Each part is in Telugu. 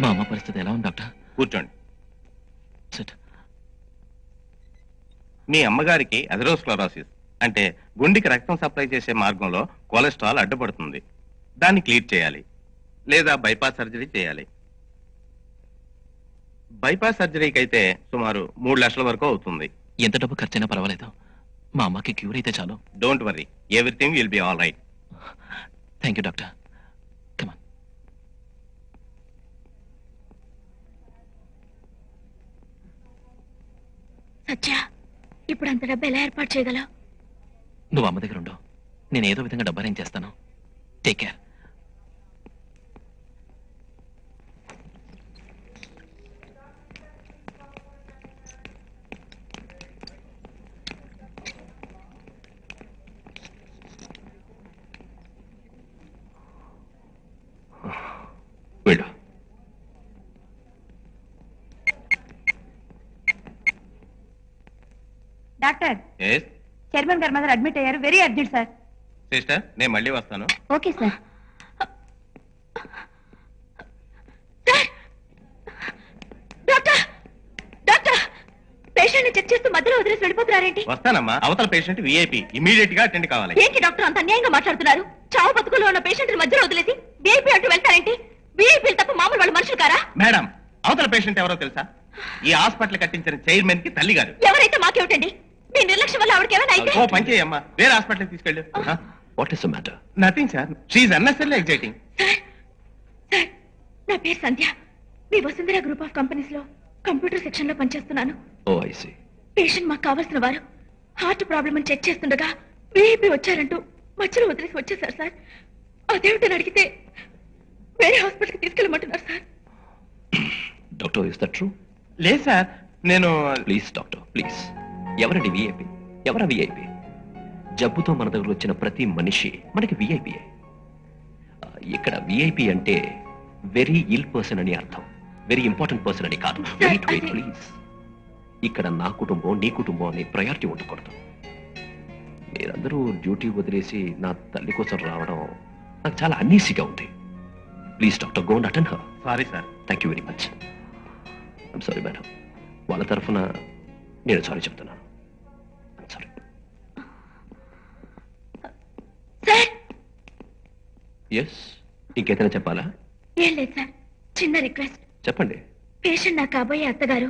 మా అమ్మ పరిస్థితి ఎలా ఉంది డాక్టర్? కూర్చోండి. మీ అమ్మగారికి అథెరోస్క్లరోసిస్. అంటే గుండెకి రక్తం సప్లై చేసే మార్గంలో కొలెస్ట్రాల్ అడ్డుపడుతుంది. దాన్ని క్లియర్ చేయాలి. లేదా బైపాస్ సర్జరీ చేయాలి. బైపాస్ సర్జరీకి అయితే సుమారు మూడు లక్షల వరకు అవుతుంది. ఎంత డబ్బు ఖర్చైనా పర్వాలేదు. మా అమ్మకి క్యూర్ అయితే చాలు. Don't worry everything will be all right thank you doctor come on Satya ఇప్పుడు అంత డబ్బు ఎలా ఏర్పాటు చేయగలవు? నువ్వు అమ్మ దగ్గర ఉండవు నేను ఏదో విధంగా డబ్బు అరేంజ్ చేస్తాను. టేక్ కేర్ వెళ్ళు. డాక్టర్ ఎస్ చైర్మన్ గారి మదర్ అడ్మిట్ అయ్యారు. వెరీ అర్జెంట్ సార్ సిస్టర్ నేను మళ్ళీ వస్తాను. ఓకే సార్ పేషెంట్ని చెక్ చేస్తూ మధ్యలో వదిలేసి వెళ్ళిపోతున్నారేంటి? వస్తానమ్మా. అవతల పేషెంట్ విఐపి ఇమీడియట్గా అటెండ్ కావాలి. ఏంటి డాక్టర్ అంత అన్యాయంగా మాట్లాడుతున్నారు? చావు బతుకులో ఉన్న పేషెంట్ మధ్యలో వదిలేసి వీఐపీ అంటూ వెళ్తారేంటి? వీఐపీలు తప్ప మామూలు వాళ్ళు మనుషులు కారా? మేడం అవతల పేషెంట్ ఎవరో తెలుసా? ఈ హాస్పిటల్ కట్టించిన చైర్మన్కి తల్లి గారు ఎవరైతే మాకేమిటండి? మీ నిర్లక్ష్యం వల్ల ఆవిడకి ఏమైనా అయితే? ఓ పని చేయమ్మా వేరే హాస్పిటల్ తీసుకెళ్ళు. What is the matter nothing sir she unnecessary exciting నా పేరు సంధ్య. మీ వసుంధర గ్రూప్ ఆఫ్ కంపెనీస్లో కంప్యూటర్ సెక్షన్లో పనిచేస్తున్నాను. ఓ ఐ సీ పేషెంట్ మాకు కావాల్సిన వారు. హార్ట్ ప్రాబ్లమ్ అని చెక్ చేస్తుండగా వీఐపీ వచ్చారంటూ మధ్యలో వదిలేసి వచ్చేసారు సార్. అదేమిటని అడిగితే వేరే హాస్పిటల్కి తీసుకెళ్ళమంటున్నారు sir. Doctor is that true లేదు సార్. నేను ప్లీజ్ డాక్టర్ ప్లీజ్ ఎవరండి విఐపి ఎవరా విఐపి జబ్బుతో మన దగ్గర వచ్చిన ప్రతి మనిషి మనకి విఐపియే ఇక్కడ విఐపి అంటే వెరీ ఇల్ పర్సన్ అని అర్థం. వెరీ ఇంపార్టెంట్ పర్సన్ అని కాదు. వెయిట్ వెయిట్ ప్లీజ్ ఇక్కడ నా కుటుంబం నీ కుటుంబం అని ప్రయారిటీ ఉండకూడదు. మీరందరూ డ్యూటీ వదిలేసి నా తల్లి కోసం రావడం నాకు చాలా అన్నీసిగా ఉంది. Please doctor go and attend her sorry sir thank you very much I'm sorry madam వాళ్ళ తరఫున నేను సారీ చెప్తున్నాను. ఎస్ ఇంకేదైనా చెప్పాలా? ఏం లేదు సార్ చిన్న రిక్వెస్ట్. చెప్పండి. పేషెంట్ నా కాబోయే అత్తగారు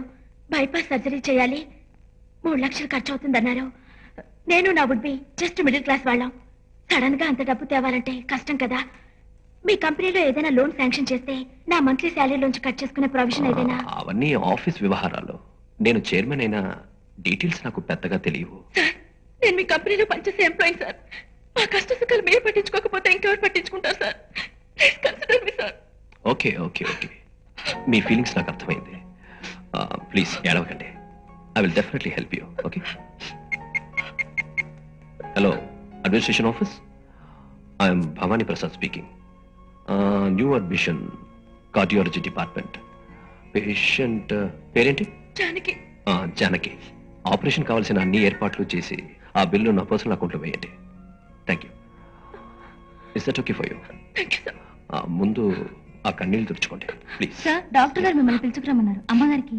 బైపాస్ సర్జరీ చేయాలి. మూడు లక్షలు ఖర్చు అవుతుందన్నారు. నేను నా would be just middle class వాళ్ళం. సడన్గా అంత డబ్బు తేవాలంటే కష్టం కదా. మీ కంపెనీలో ఏదైనా లోన్ శాంక్షన్ చేస్తే నా మంత్లీ శాలరీలోంచి కట్ చేసుకునే ప్రొవిజన్ ఏదైనా? ఆ, అవన్నీ ఆఫీస్ వ్యవహారాలు. నేను చైర్మన్ అయిన డీటెయిల్స్ నాకు పెద్దగా తెలియవు. సార్ నేను మీ కంపెనీలో పనిచేసే ఎంప్లాయీ సార్. మా కష్ట సుఖాలు మీరు పట్టించుకోకపోతే ఇంకెవరు పట్టించుకుంటారు sir? Please consider me sir. Okay okay okay. Me feelings నాకు అర్థమైంది. ప్లీజ్ ఏడవకండి. I will definitely help you okay hello administration office I'm Bhavani Prasad speaking new admission cardiology department patient పేరేంటి? జానకి. జానకి. ఆపరేషన్ కావాల్సిన అన్ని ఏర్పాట్లు చేసి ఆ బిల్లు నా పర్సనల్ అకౌంట్లో వేయండి. Thank you is that okay for you ముందు ఆ కన్నీళ్ళు తుడుచుకోండి ప్లీజ్ సార్ డాక్టర్ గారు మిమ్మల్ని పిలుచుకురమ్మన్నారు అమ్మగారికి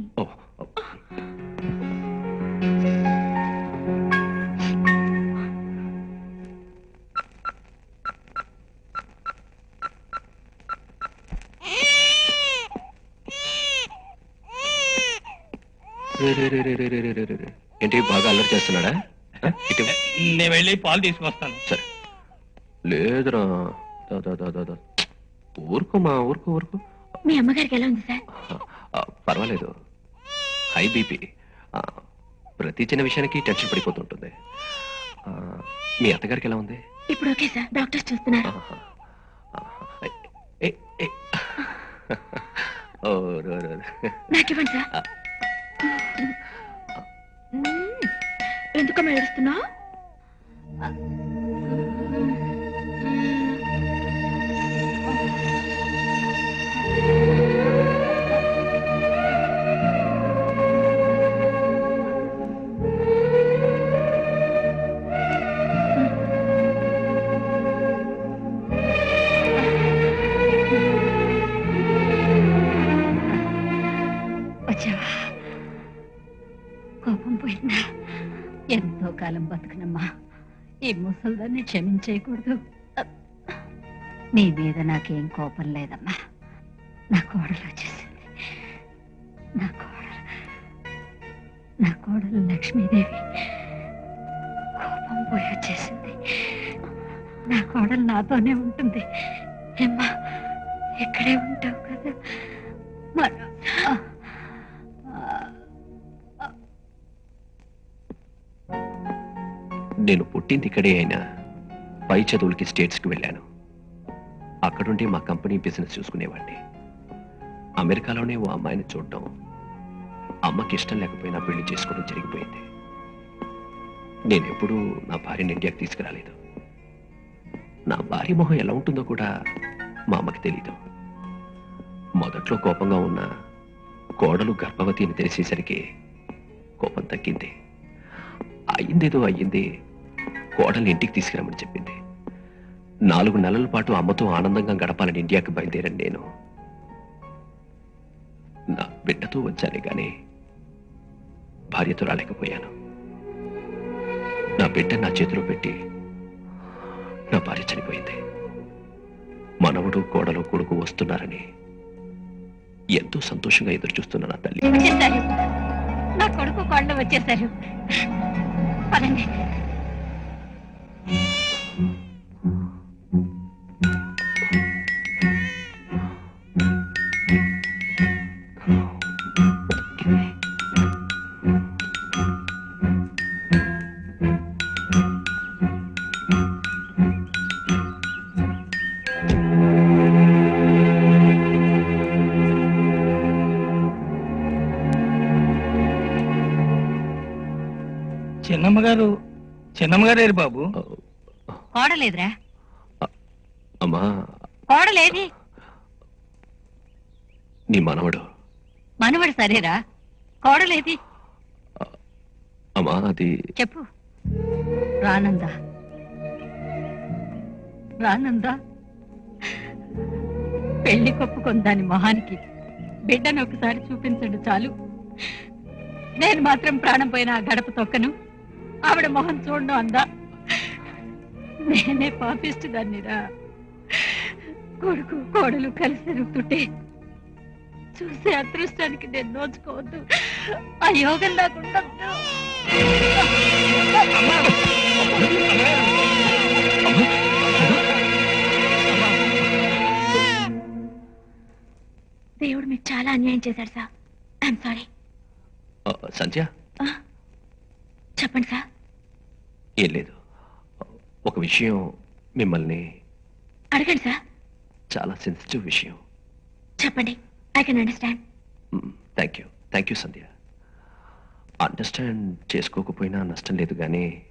ఏంటి బాగా అల్లరి చేస్తున్నాడా ఇటు ఇవ్వు. నేను వెళ్ళి పాలు తీసుకొస్తాను సరే లేదురా దా, దా, దా, దా, దా. ఊరుకోమా ఊరుకో ఊరుకో మీ అమ్మగారికి ఎలా ఉంది సార్ ఆ, పర్వాలేదు హై బీపీ ప్రతి చిన్న విషయానికి టెన్షన్ పడిపోతుంటుంది ఆ, మీ అత్తగారికి ఎలా ఉంది ఇప్పుడు ఓకే సార్ డాక్టర్స్ చూస్తున్నారు ఆహా. ఆహా. ఏ, ఏ. ఓ, రో, రో, రో. నాకు ఇవ్వండి సార్. ఎందుకమ్మా ఏడుస్తున్నావు బతుకునమ్మా. ఈ ముసల్దాన్ని క్షమించేయకూడదు. నీ మీద నాకేం కోపం లేదమ్మా. నా కోడలు వచ్చేసింది. నా కోడలు. నా కోడలు లక్ష్మీదేవి. కోపం పోయి వచ్చేసింది. నా కోడలు నాతోనే ఉంటుంది. ఏమ్మా ఇక్కడే ఉంటావు కదా. నేను పుట్టింది ఇక్కడే అయినా పై చదువులకి స్టేట్స్కి వెళ్ళాను. అక్కడుండి మా కంపెనీ బిజినెస్ చూసుకునేవాడిని. అమెరికాలోనే ఓ అమ్మాయిని చూడటం అమ్మకి ఇష్టం లేకపోయినా పెళ్ళి చేసుకోవడం జరిగిపోయింది. నేను ఎప్పుడూ నా భార్యని ఇండియాకి తీసుకురాలేదు. నా భార్య మొహం ఎలా ఉంటుందో కూడా మా అమ్మకి తెలీదు. మొదట్లో కోపంగా ఉన్న కోడలు గర్భవతి అని తెలిసేసరికి కోపం తగ్గింది. అయ్యిందేదో అయ్యింది. కోడల్ని ఇంటికి తీసుకురమ్మని చెప్పింది. నాలుగు నెలల పాటు అమ్మతో ఆనందంగా గడపాలని ఇండియాకి బయలుదేరాను నేను. నా బిడ్డతో వచ్చానే కానీ భార్యతో రాలేకపోయాను. నా బిడ్డ నా చేతిలో పెట్టి నా భార్య చనిపోయింది. మనవడు కోడలు కొడుకు వస్తున్నారని ఎంతో సంతోషంగా ఎదురు చూస్తున్నా నా తల్లి. నా కొడుకు కోళ్ళు వచ్చేసారు పదండి. చిన్నమ్మ గారు చిన్నమ్మ గారు ఏరు బాబు? కోడలేదురా. అమ్మా. కోడలేది? నీ మనవడు. మనవడు సరేరా. కోడలేది? అమ్మా అది చెప్పు. రానందా. రానందా. పెళ్ళి కొప్పుకొని దాని మొహానికి బిడ్డను ఒకసారి చూపించండి చాలు. నేను మాత్రం ప్రాణం పోయిన ఆ గడప తొక్కను. ఆవిడ మొహం చూడను అందా? నేనే పాపిస్తు దాన్నిరా. కొడుకు కోడలు కలిసి రుతుంటే చూసే అదృష్టానికి నేను నోచుకోవద్దు. ఆ యోగం నాకు ఉండొద్దు. దేవుడు మీకు చాలా అన్యాయం చేశాడు సార్. ఐఎమ్ సారీ సంధ్య? చెప్పండి సార్. ఏం లేదు. ఒక విషయం మిమ్మల్ని అడగండి సార్. చాలా సెన్సిటివ్ విషయం. చెప్పండి. I can understand thank you thank you Sandhya. Understand చేసుకోకపోయినా నష్టం లేదు కానీ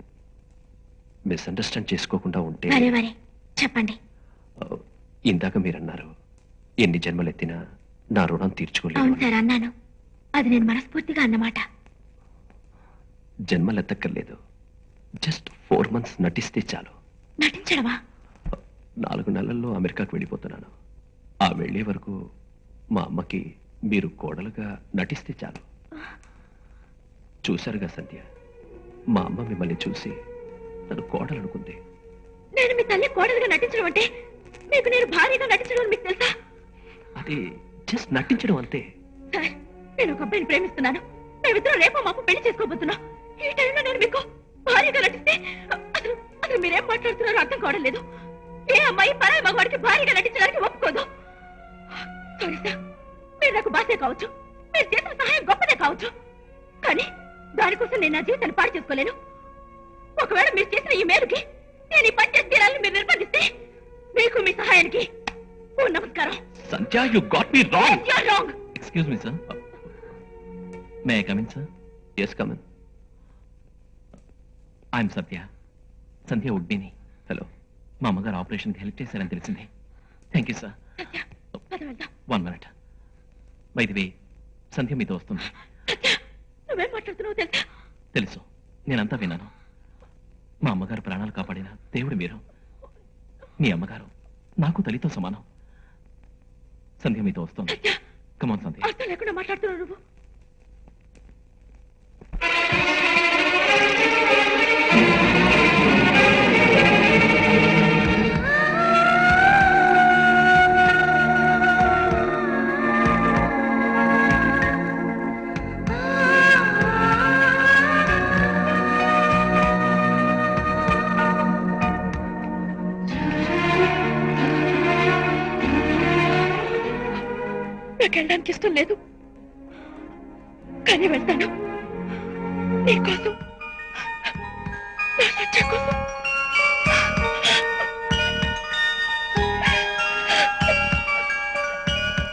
మిస్అండర్స్టాండ్ చేసుకోకుండా ఉంటే మరే మరే. చెప్పండి. ఇందాక మీరన్నారు ఎన్ని జన్మలెత్తినా నా రుణం తీర్చుకోలేను అవును అని. సార్ అన్నాను. అది నేను మనస్ఫూర్తిగా అన్నమాట. జన్మలెత్తక్కర్లేదు. జస్ట్ ఫోర్ మంత్స్ నటిస్తే చాలు. నటించడమా? నాలుగు నెలల్లో అమెరికాకు వెళ్ళిపోతున్నాను. ఆ వెళ్ళే వరకు మా అమ్మకి మీరు కోడలుగా నటిస్తే చాలు. చూశారుగా సంధ్య. మా అమ్మ మిమ్మల్ని చూసి తను కోడలనుకుంది నేను మీ తల్లి కోడలుగా నటించడం అంటే మీకు నేను భార్యగా నటించడం మీకు తెలుసా? అది జస్ట్ నటించడం అంతే. నేను ఒక అబ్బాయిని ప్రేమిస్తున్నాను. మేమిద్దరం రేపు మాపు పెళ్ళి చేసుకోబోతున్నాం. ఈ టైంలో నేను మీకు భార్యగా నటిస్తే అసలు అసలు మీరేం మాట్లాడుతున్నారో అర్థం కావడం లేదు. ఏ అమ్మాయి పరాయి మగవాడికి భార్యగా నటించడానికి ఒప్పుకోదు. సారీ సార్ మీరు నాకు బాసే కావచ్చు. మీరు చేసిన సహాయం గొప్పదే కావచ్చు. కానీ దానికోసం నేను నా జీవితాన్ని పాడు చేసుకోలేను. ఒకవేళ మీరు చేసిన ఈ మేలుకి నేను ఈ పని చేసి తీరాలని మీరు నిర్బంధిస్తే మీకు మీ సహాయానికి ఓ నమస్కారం. Sandhya you got me wrong wrong excuse me sir may I come in sir yes come in I'm Satya Sandhya ఉడ్బిని hello మా అమ్మగారు ఆపరేషన్కి హెల్ప్ చేశారని తెలిసింది. Thank you sir one minute వైదివి Sandhya మీతో వస్తుంది. తెలుసా. నేనంతా విన్నాను. మా అమ్మగారు ప్రాణాలు కాపాడిన దేవుడు మీరు. మీ అమ్మగారు నాకు తల్లితో సమానం. సంధ్య మీతో వస్తుంది. కమాన్ సంధ్య మాట్లాడుతున్నావు నాకు వెళ్ళడానికి ఇష్టం లేదు. కానీ వెళ్తాను. నీకోసం